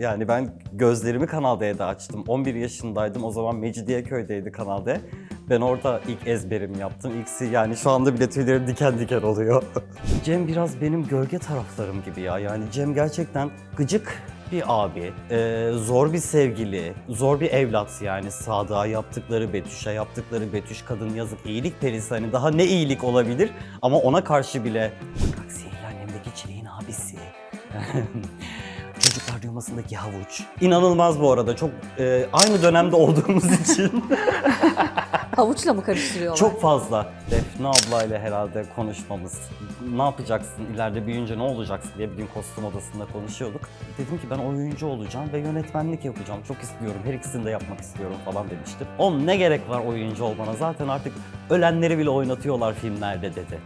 Yani ben gözlerimi Kanal D'de açtım. 11 yaşındaydım. O zaman Mecidiyeköy'deydi Kanal D. Ben orada ilk ezberimi yaptım. İlksi yani şu anda bile tüylerim diken diken oluyor. Cem biraz benim gölge taraflarım gibi ya. Yani Cem gerçekten gıcık bir abi, ee, zor bir sevgili, zor bir evlat yani Sadık'a yaptıkları, Betüş'e yaptıkları, Betüş kadın yazık iyilik perisi hani daha ne iyilik olabilir ama ona karşı bile bak sihirli annemdeki çileğin abisi. Çocuklar düğmasındaki havuç. İnanılmaz bu arada. Çok e, aynı dönemde olduğumuz için Havuçla mı karıştırıyorlar? çok fazla. Defne ablayla herhalde konuşmamız. Ne yapacaksın, ileride büyüyünce ne olacaksın diye bir gün kostüm odasında konuşuyorduk. Dedim ki ben oyuncu olacağım ve yönetmenlik yapacağım. Çok istiyorum, her ikisini de yapmak istiyorum falan demiştim. Oğlum ne gerek var oyuncu olmana? Zaten artık ölenleri bile oynatıyorlar filmlerde dedi.